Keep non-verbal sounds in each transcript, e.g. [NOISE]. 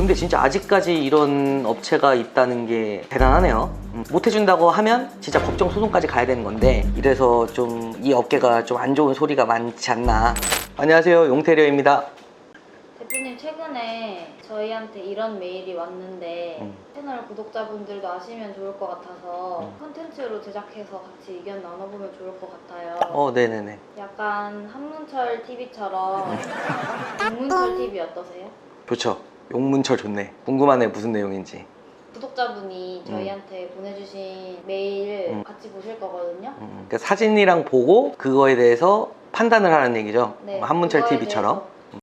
근데 진짜 아직까지 이런 업체가 있다는 게 대단하네요. 음, 못 해준다고 하면 진짜 법정 소송까지 가야 되는 건데 이래서 좀 이 업계가 좀 안 좋은 소리가 많지 않나. 안녕하세요, 용태려입니다. 대표님 최근에 저희한테 이런 메일이 왔는데 음. 채널 구독자분들도 아시면 좋을 것 같아서 음. 컨텐츠로 제작해서 같이 의견 나눠보면 좋을 것 같아요. 어, 네네네. 약간 한문철 TV처럼 김문철 TV 어떠세요? 좋죠. 용문철 좋네. 궁금하네 무슨 내용인지. 구독자분이 저희한테 보내주신 메일 음. 같이 보실 거거든요. 음, 그러니까 사진이랑 보고 그거에 대해서 판단을 하는 얘기죠. 네, 한문철 그거에 TV처럼. 대해서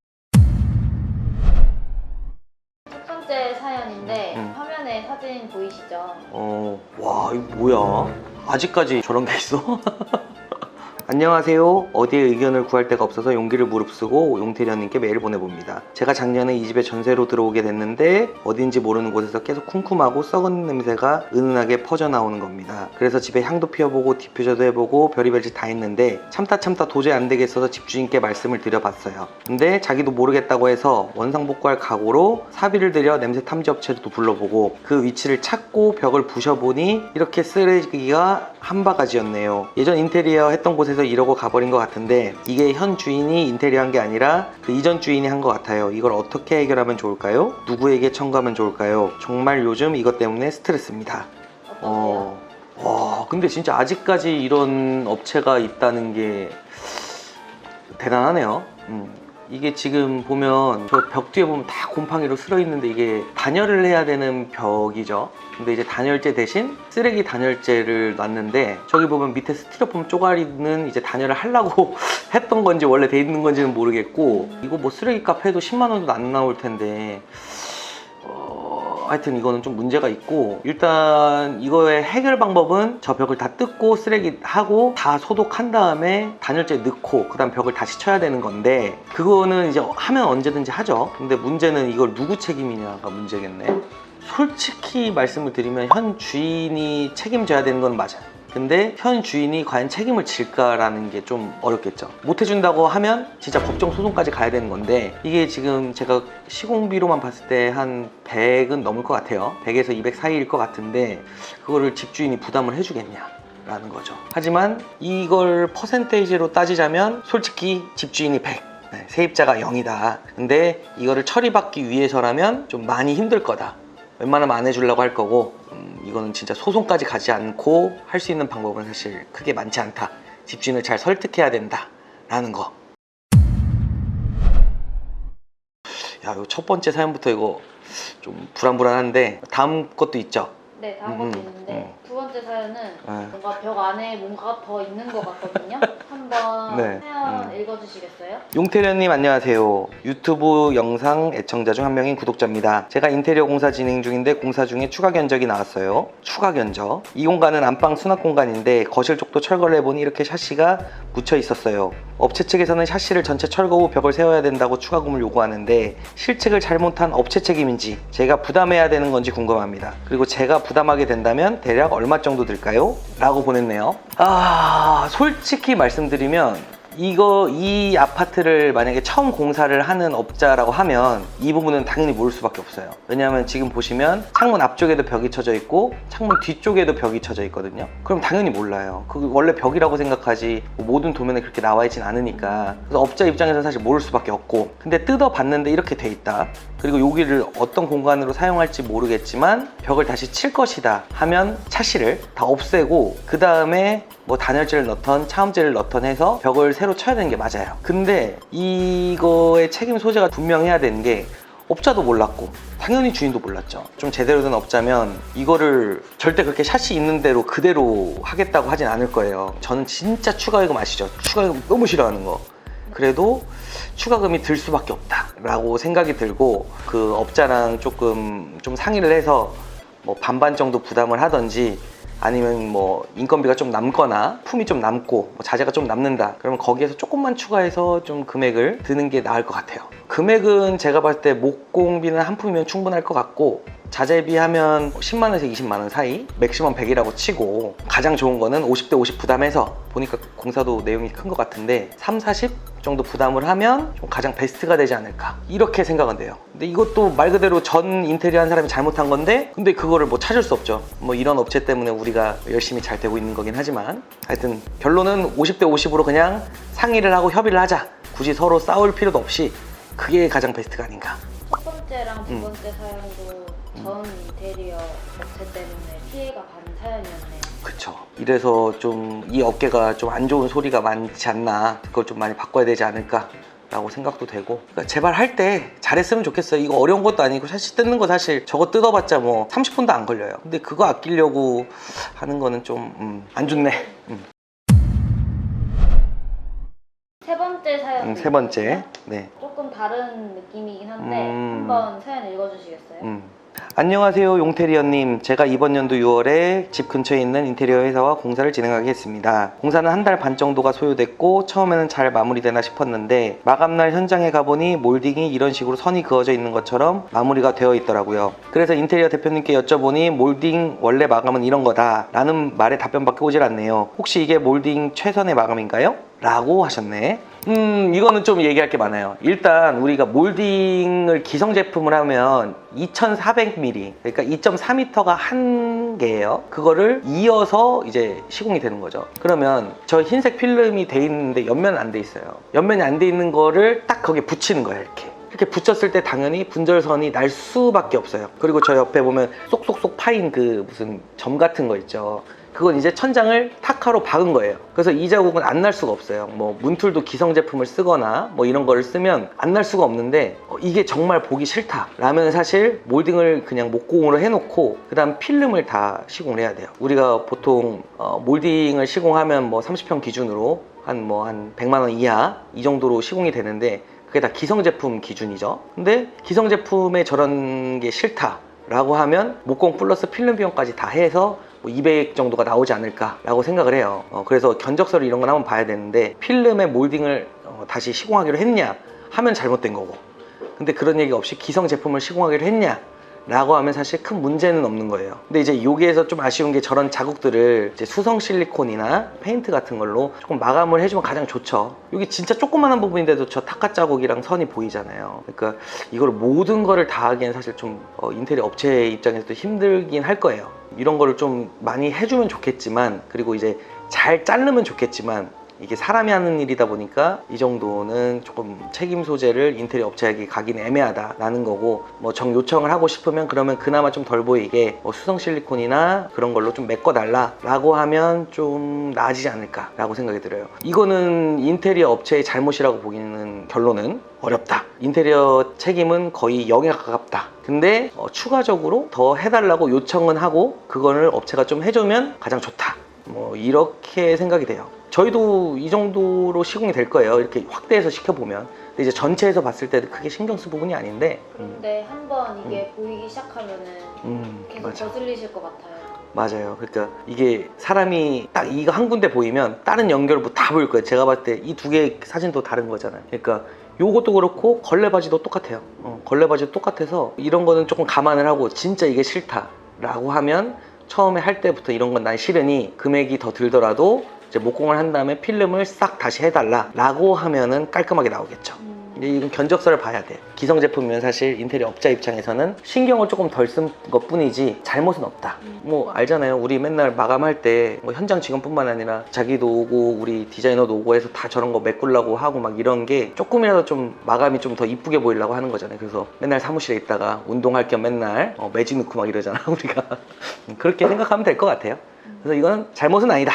첫 번째 사연인데 음. 화면에 사진 보이시죠? 어, 와, 이거 뭐야? 아직까지 저런 게 있어? [LAUGHS] 안녕하세요. 어디에 의견을 구할 데가 없어서 용기를 무릅쓰고 용태련님께 메일을 보내봅니다. 제가 작년에 이 집에 전세로 들어오게 됐는데 어딘지 모르는 곳에서 계속 쿰쿰하고 썩은 냄새가 은은하게 퍼져 나오는 겁니다. 그래서 집에 향도 피워보고 디퓨저도 해보고 별의별 짓 다 했는데 참다 참다 도저히 안 되겠어서 집주인께 말씀을 드려봤어요. 근데 자기도 모르겠다고 해서 원상복구할 각오로 사비를 들여 냄새 탐지 업체도 불러보고 그 위치를 찾고 벽을 부셔보니 이렇게 쓰레기가 한 바가지였네요. 예전 인테리어 했던 곳에서 이러고 가버린 것 같은데 이게 현 주인이 인테리어 한 게 아니라 그 이전 주인이 한 것 같아요. 이걸 어떻게 해결하면 좋을까요? 누구에게 청구하면 좋을까요? 정말 요즘 이것 때문에 스트레스입니다. 어, 와, 근데 진짜 아직까지 이런 업체가 있다는 게 대단하네요. 음. 이게 지금 보면 저 벽 뒤에 보면 다 곰팡이로 쓸어 있는데 이게 단열을 해야 되는 벽이죠. 근데 이제 단열재 대신 쓰레기 단열재를 놨는데 저기 보면 밑에 스티로폼 쪼가리는 이제 단열을 하려고 [LAUGHS] 했던 건지 원래 돼 있는 건지는 모르겠고 이거 뭐 쓰레기 값 해도 10만 원도 안 나올 텐데 어, 하여튼 이거는 좀 문제가 있고 일단 이거의 해결 방법은 저 벽을 다 뜯고 쓰레기 하고 다 소독한 다음에 단열재 넣고 그 다음 벽을 다시 쳐야 되는 건데 그거는 이제 하면 언제든지 하죠. 근데 문제는 이걸 누구 책임이냐가 문제겠네. 솔직히 말씀을 드리면 현 주인이 책임져야 되는 건 맞아요 근데 현 주인이 과연 책임을 질까라는 게 좀 어렵겠죠. 못 해준다고 하면 진짜 법정 소송까지 가야 되는 건데 이게 지금 제가 시공비로만 봤을 때 한 100은 넘을 것 같아요. 100에서 200 사이일 것 같은데 그거를 집주인이 부담을 해주겠냐. 라는 거죠. 하지만 이걸 퍼센테이지로 따지자면 솔직히 집주인이 100, 네, 세입자가 0이다. 근데 이거를 처리받기 위해서라면 좀 많이 힘들 거다. 웬만하면 안 해주려고 할 거고 음, 이거는 진짜 소송까지 가지 않고 할 수 있는 방법은 사실 크게 많지 않다. 집주인을 잘 설득해야 된다. 라는 거. 야, 이거 첫 번째 사연부터 이거 좀 불안불안한데 다음 것도 있죠. 네, 다음 음, 것도 음, 있는데 음. 두 번째 사연은 네. 뭔가 벽 안에 뭔가 더 있는 것 같거든요. [LAUGHS] 한번 네, 사연 음. 읽어주시겠어요? 용태련님 안녕하세요. 유튜브 영상 애청자 중 한 명인 구독자입니다. 제가 인테리어 공사 진행 중인데 공사 중에 추가 견적이 나왔어요. 추가 견적. 이 공간은 안방 수납 공간인데 거실 쪽도 철거를 해보니 이렇게 샤시가 묻혀 있었어요. 업체 측에서는 샤시를 전체 철거 후 벽을 세워야 된다고 추가금을 요구하는데 실책을 잘못한 업체 책임인지 제가 부담해야 되는 건지 궁금합니다. 그리고 제가 부담하게 된다면 대략 얼마 정도 들까요? 라고 보냈네요. 아, 솔직히 말씀드리면 이거 이 아파트를 만약에 처음 공사를 하는 업자라고 하면 이 부분은 당연히 모를 수밖에 없어요. 왜냐하면 지금 보시면 창문 앞쪽에도 벽이 쳐져 있고 창문 뒤쪽에도 벽이 쳐져 있거든요. 그럼 당연히 몰라요. 그 원래 벽이라고 생각하지 뭐 모든 도면에 그렇게 나와 있진 않으니까 그래서 업자 입장에서는 사실 모를 수밖에 없고 근데 뜯어봤는데 이렇게 돼 있다. 그리고 여기를 어떤 공간으로 사용할지 모르겠지만 벽을 다시 칠 것이다 하면 차시를 다 없애고 그 다음에 뭐 단열재를 넣던 차음재를 넣던 해서 벽을 새로 쳐야 되는 게 맞아요. 근데 이거의 책임 소재가 분명해야 되는 게 업자도 몰랐고 당연히 주인도 몰랐죠. 좀 제대로 된 업자면 이거를 절대 그렇게 샷이 있는 대로 그대로 하겠다고 하진 않을 거예요. 저는 진짜 추가요금 아시죠? 추가요금 너무 싫어하는 거. 그래도 추가금이 들 수밖에 없다 라고 생각이 들고 그 업자랑 조금 좀 상의를 해서 뭐 반반 정도 부담을 하던지 아니면 뭐 인건비가 좀 남거나 품이 좀 남고 뭐 자재가 좀 남는다. 그러면 거기에서 조금만 추가해서 좀 금액을 드는 게 나을 것 같아요. 금액은 제가 봤을 때 목공비는 한 품이면 충분할 것 같고 자재비 하면 10만원에서 20만원 사이 맥시멈 100이라고 치고 가장 좋은 거는 50대 50 부담해서 보니까 공사도 내용이 큰 것 같은데 3, 40 정도 부담을 하면 좀 가장 베스트가 되지 않을까. 이렇게 생각은 돼요. 근데 이것도 말 그대로 전 인테리어 한 사람이 잘못한 건데 근데 그거를 뭐 찾을 수 없죠. 뭐 이런 업체 때문에 우리가 열심히 잘 되고 있는 거긴 하지만 하여튼 결론은 50대 50으로 그냥 상의를 하고 협의를 하자. 굳이 서로 싸울 필요도 없이 그게 가장 베스트가 아닌가. 첫 번째랑 두 음. 번째 사연도 전 인테리어 업체 때문에 피해가 간 사연이었네요. 그쵸. 이래서 좀 이 업계가 좀 안 좋은 소리가 많지 않나. 그걸 좀 많이 바꿔야 되지 않을까. 라고 생각도 되고 그러니까 제발 할 때 잘했으면 좋겠어요 이거 어려운 것도 아니고 사실 뜯는 거 사실 저거 뜯어봤자 뭐 30분도 안 걸려요 근데 그거 아끼려고 하는 거는 좀안 좋네 음. 세 번째 사연. 음, 세 번째 네 조금 다른 느낌이긴 한데 음. 한번 사연 읽어주시겠어요? 음. 안녕하세요 용테리어님. 제가 이번 연도 6월에 집 근처에 있는 인테리어 회사와 공사를 진행하겠습니다. 공사는 한 달 반 정도가 소요됐고 처음에는 잘 마무리되나 싶었는데 마감날 현장에 가보니 몰딩이 이런 식으로 선이 그어져 있는 것처럼 마무리가 되어 있더라고요. 그래서 인테리어 대표님께 여쭤보니 몰딩 원래 마감은 이런 거다 라는 말에 답변밖에 오질 않네요. 혹시 이게 몰딩 최선의 마감인가요? 라고 하셨네. 음 이거는 좀 얘기할 게 많아요. 일단 우리가 몰딩을 기성 제품을 하면 2400mm 그러니까 2.4m가 한 개예요. 그거를 이어서 이제 시공이 되는 거죠. 그러면 저 흰색 필름이 돼 있는데 옆면은 안돼 있어요. 옆면이 안 돼 있는 거를 딱 거기에 붙이는 거예요 이렇게. 이렇게 붙였을 때 당연히 분절선이 날 수밖에 없어요. 그리고 저 옆에 보면 쏙쏙쏙 파인 그 무슨 점 같은 거 있죠 그건 이제 천장을 타카로 박은 거예요. 그래서 이 자국은 안 날 수가 없어요. 뭐 문툴도 기성 제품을 쓰거나 뭐 이런 거를 쓰면 안 날 수가 없는데 어, 이게 정말 보기 싫다 라면 사실 몰딩을 그냥 목공으로 해놓고 그다음 필름을 다 시공을 해야 돼요. 우리가 보통 어, 몰딩을 시공하면 뭐 30평 기준으로 한 뭐한 100만 원 이하 이 정도로 시공이 되는데 그게 다 기성 제품 기준이죠. 근데 기성 제품에 저런 게 싫다 라고 하면 목공 플러스 필름 비용까지 다 해서 뭐200 정도가 나오지 않을까라고 생각을 해요. 어, 그래서 견적서를 이런 건 한번 봐야 되는데 필름의 몰딩을 어, 다시 시공하기로 했냐 하면 잘못된 거고. 근데 그런 얘기 없이 기성 제품을 시공하기로 했냐? 라고 하면 사실 큰 문제는 없는 거예요. 근데 이제 여기에서 좀 아쉬운 게 저런 자국들을 수성 실리콘이나 페인트 같은 걸로 조금 마감을 해주면 가장 좋죠. 여기 진짜 조그마한 부분인데도 저 타카 자국이랑 선이 보이잖아요. 그러니까 이걸 모든 거를 다 하기엔 사실 좀 어, 인테리어 업체 입장에서도 힘들긴 할 거예요. 이런 거를 좀 많이 해주면 좋겠지만 그리고 이제 잘 자르면 좋겠지만 이게 사람이 하는 일이다 보니까 이 정도는 조금 책임 소재를 인테리어 업체에게 가긴 애매하다라는 거고 뭐 정 요청을 하고 싶으면 그러면 그나마 좀 덜 보이게 뭐 수성 실리콘이나 그런 걸로 좀 메꿔 달라라고 하면 좀 나아지지 않을까라고 생각이 들어요. 이거는 인테리어 업체의 잘못이라고 보기는 결론은 어렵다. 인테리어 책임은 거의 0에 가깝다. 근데 어, 추가적으로 더 해달라고 요청은 하고 그거를 업체가 좀 해주면 가장 좋다. 뭐 이렇게 생각이 돼요. 저희도 이 정도로 시공이 될 거예요. 이렇게 확대해서 시켜보면. 근데 이제 전체에서 봤을 때도 크게 신경 쓸 부분이 아닌데. 음, 그런데 한번 이게 보이기 시작하면은 음, 계속 맞아. 거슬리실 것 같아요. 맞아요. 그러니까 이게 사람이 딱 이거 한 군데 보이면 다른 연결부 다 보일 거예요. 제가 봤을 때 이 두 개의 사진도 다른 거잖아요. 그러니까 요것도 그렇고 걸레 바지도 똑같아요. 어, 걸레 바지도 똑같아서 이런 거는 조금 감안을 하고 진짜 이게 싫다라고 하면 처음에 할 때부터 이런 건 난 싫으니 금액이 더 들더라도 이제 목공을 한 다음에 필름을 싹 다시 해달라 라고 하면은 깔끔하게 나오겠죠. 음, 근데 이건 견적서를 봐야 돼. 기성 제품이면 사실 인테리어 업자 입장에서는 신경을 조금 덜 쓴 것 뿐이지 잘못은 없다. 음. 뭐 알잖아요. 우리 맨날 마감할 때 뭐 현장 직원뿐만 아니라 자기도 오고 우리 디자이너도 오고 해서 다 저런 거 메꾸려고 하고 막 이런 게 조금이라도 좀 마감이 좀 더 이쁘게 보이려고 하는 거잖아요. 그래서 맨날 사무실에 있다가 운동할 겸 맨날 어, 매지 넣고 막 이러잖아 [LAUGHS] 우리가 그렇게 생각하면 될 것 같아요. 그래서 이거는 잘못은 아니다.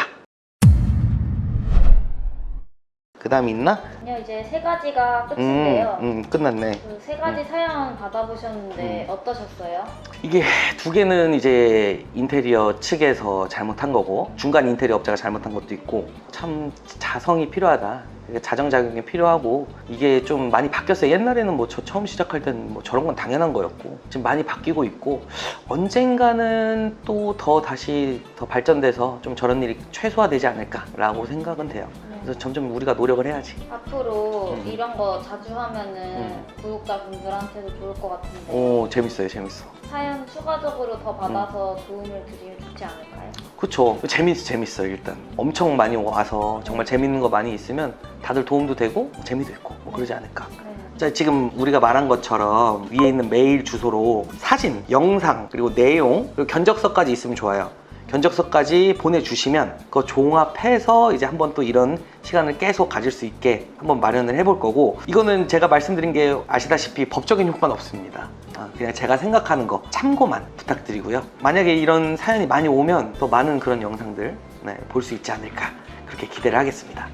다음 있나? 아니요 이제 세 가지가 음, 끝인데요. 음, 끝났네. 그 세 가지 사연 받아보셨는데 음. 어떠셨어요? 이게 두 개는 이제 인테리어 측에서 잘못한 거고 중간 인테리어 업자가 잘못한 것도 있고 참 자성이 필요하다. 이게 자정작용이 필요하고 이게 좀 많이 바뀌었어요. 옛날에는 뭐 저 처음 시작할 때는 뭐 저런 건 당연한 거였고 지금 많이 바뀌고 있고 언젠가는 또 더 다시 더 발전돼서 좀 저런 일이 최소화되지 않을까라고 생각은 돼요. 그래서 점점 우리가 노력을 해야지. 앞으로 음. 이런 거 자주 하면은 음. 구독자분들한테도 좋을 것 같은데 오 재밌어요, 재밌어. 사연 추가적으로 더 받아서 도움을 드리면 좋지 않을까요? 그쵸. 재밌, 재밌어요, 일단. 엄청 많이 와서 정말 재밌는 거 많이 있으면 다들 도움도 되고 재미도 있고 뭐 그러지 않을까. 네. 자, 지금 우리가 말한 것처럼 위에 있는 메일 주소로 사진, 영상, 그리고 내용, 그리고 견적서까지 있으면 좋아요. 견적서까지 보내주시면 그거 종합해서 이제 한번 또 이런 시간을 계속 가질 수 있게 한번 마련을 해볼 거고 이거는 제가 말씀드린 게 아시다시피 법적인 효과는 없습니다. 아, 그냥 제가 생각하는 거 참고만 부탁드리고요. 만약에 이런 사연이 많이 오면 또 많은 그런 영상들 네, 볼 수 있지 않을까 그렇게 기대를 하겠습니다.